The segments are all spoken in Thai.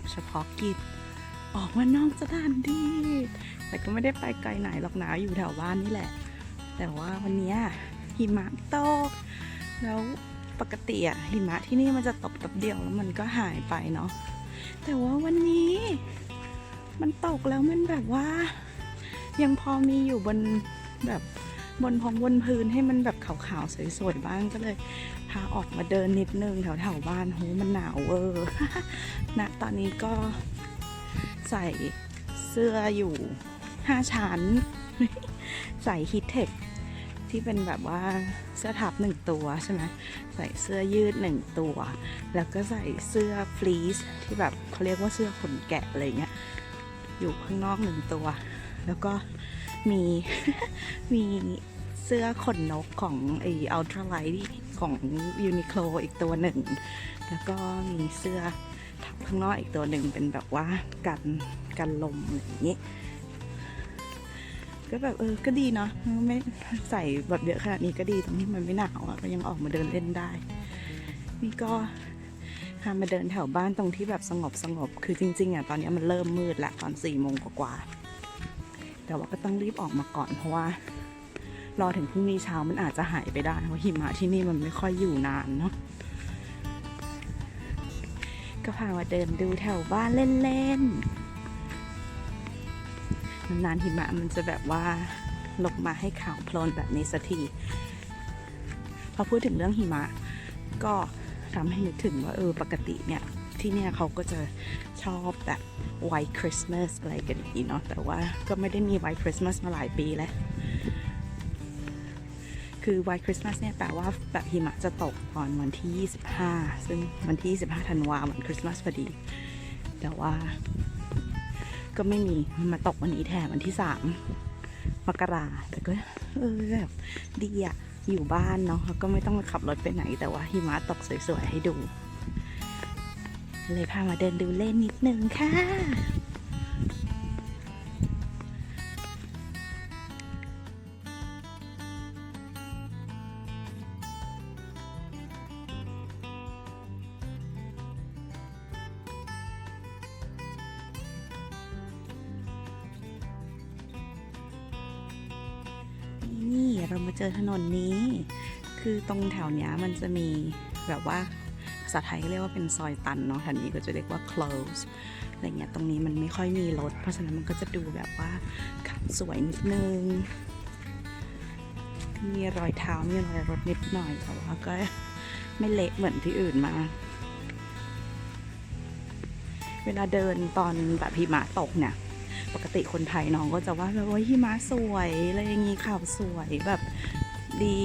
แบบเฉพาะกิจ ออกมานอกสถานที่ แต่ก็ไม่ได้ไปไกลไหนหรอกนะอยู่แถวบ้านนี่แหละ แต่ว่าวันนี้หิมะตก แล้วปกติอะหิมะที่นี่มันจะตกแป๊บเดียวแล้วมันก็หายไปเนาะ แต่ว่าวันนี้ มันตกแล้วมันแบบว่า ยังพอมีอยู่บนแบบบนพงบนพื้นให้มันแบบขาวๆสวยๆบ้างก็เลย พาออกมาเดินนิดนึงแถวๆบ้านโหมันหนาวเวอร์ณตอนนี้ก็ใส่เสื้ออยู่ห้าชั้น ใส่ฮิตเทคที่เป็นแบบว่าเสื้อทับหนึ่งตัวใช่ไหมใส่เสื้อยืดหนึ่งตัว แล้วก็ใส่เสื้อฟลีซที่แบบเขาเรียกว่าเสื้อขนแกะอะไรเงี้ยอยู่ข้างนอกหนึ่งตัว แล้วก็มีมี เสื้อขนนกของไออัลตราไลท์ของยูนิโคลอีกตัวหนึ่ง แล้วก็มีเสื้อทับข้างนอกอีกตัวหนึ่งเป็นแบบว่ากันกันลมอะไรอย่างนี้ ก็แบบเออก็ดีเนาะไม่ใส่แบบเยอะขนาดนี้ก็ดีตรงที่มันไม่หนาวอะก็ยังออกมาเดินเล่นได้ นี่ก็พามาเดินแถวบ้านตรงที่แบบสงบสงบ คือจริงๆอะตอนนี้มันเริ่มมืดละตอนสี่โมงกว่า แต่ว่าก็ต้องรีบออกมาก่อนเพราะว่า รอถึงพรุ่งนี้เช้ามันอาจจะหายไปได้เพราะหิมะที่นี่มันไม่ค่อยอยู่นานเนาะก็พามาเดินดูแถวบ้านเล่นๆนานๆหิมะมันจะแบบว่าลงมาให้ขาวโพลนแบบนี้สักทีพอพูดถึงเรื่องหิมะ ก็ทำให้นึกถึงว่าเออปกติเนี่ยที่เนี่ยเขาก็จะชอบแบบ White Christmas อะไรกันอย่างนี้เนาะแต่ว่าก็ไม่ได้มี White Christmas มาหลายปีแล้ว คือ White Christmas เนี่ยแปลว่าแบบหิมะจะตกตอนวันที่ 25 ซึ่งวันที่ 25ธันวาวันคริสต์มาสพอดี แต่ว่า ก็ไม่มีมันมาตกวันนี้แทนวันที่ 3 มกราแต่ก็เออแบบดีอะอยู่บ้านเนาะแล้วก็ไม่ต้องขับรถไปไหน แต่ว่าหิมะตกสวยๆให้ดู เลยพามาเดินดูเล่นนิดนึงค่ะ เรามาเจอถนนนี้ คือตรงแถวเนี้ยมันจะมีแบบว่าภาษาไทยเรียกว่าเป็นซอยตันเนาะแถวนี้ก็จะเรียกว่า close อะไรเงี้ยตรงนี้มันไม่ค่อยมีรถ เพราะฉะนั้นมันก็จะดูแบบว่าขับสวยนิดนึง มีรอยเท้ามีรอยรถนิดหน่อยแต่ว่าก็ไม่เละเหมือนที่อื่นมาเวลาเดินตอนแบบหิมะตกเนี่ย ปกติคนไทยน้องก็จะว่าแบบว่าหิมะสวยอะไรอย่างงี้ข่าวสวยแบบดี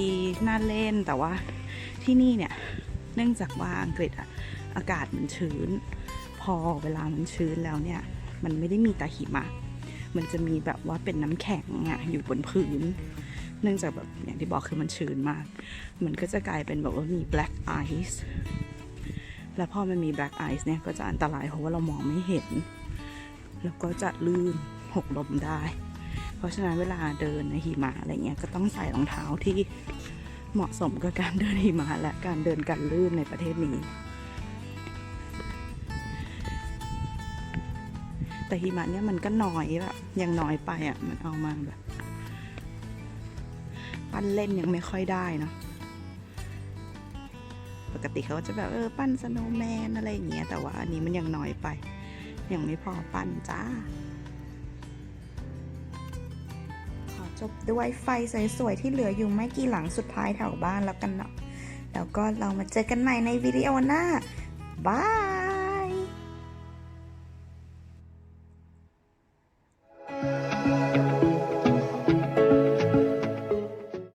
น่าเล่นแต่ว่าที่นี่เนี่ยเนื่องจากว่าอังกฤษอะอากาศมันชื้น พอเวลามันชื้นแล้วเนี่ย มันไม่ได้มีแต่หิมะ มันจะมีแบบว่าเป็นน้ำแข็งอะอยู่บนพื้น เนื่องจากแบบอย่างที่บอกคือมันชื้นมาก มันก็จะกลายเป็นแบบว่ามี black ice แล้วพอมันมี black ice เนี่ยก็จะอันตรายเพราะว่าเรามองไม่เห็น แล้วก็จะลื่นหกล้มได้ เพราะฉะนั้นเวลาเดินในหิมะอะไรเงี้ยก็ต้องใส่รองเท้าที่เหมาะสมกับการเดินหิมะและการเดินกันลื่นในประเทศนี้ แต่หิมะเนี่ยมันก็น้อยแบบยังน้อยไปอะมันเอามาแบบปั้นเล่นยังไม่ค่อยได้เนาะปกติเขาจะแบบเออปั้นสโนว์แมนอะไรอย่างเงี้ยแต่ว่าอันนี้มันยังน้อยไป ยังไม่พอปั่นจ้า ขอจบด้วยไฟสวยๆ ที่เหลืออยู่ไม่กี่หลังสุดท้ายแถวบ้านแล้วกันเนาะ แล้วก็เรามาเจอกันใหม่ในวิดีโอหน้า บาย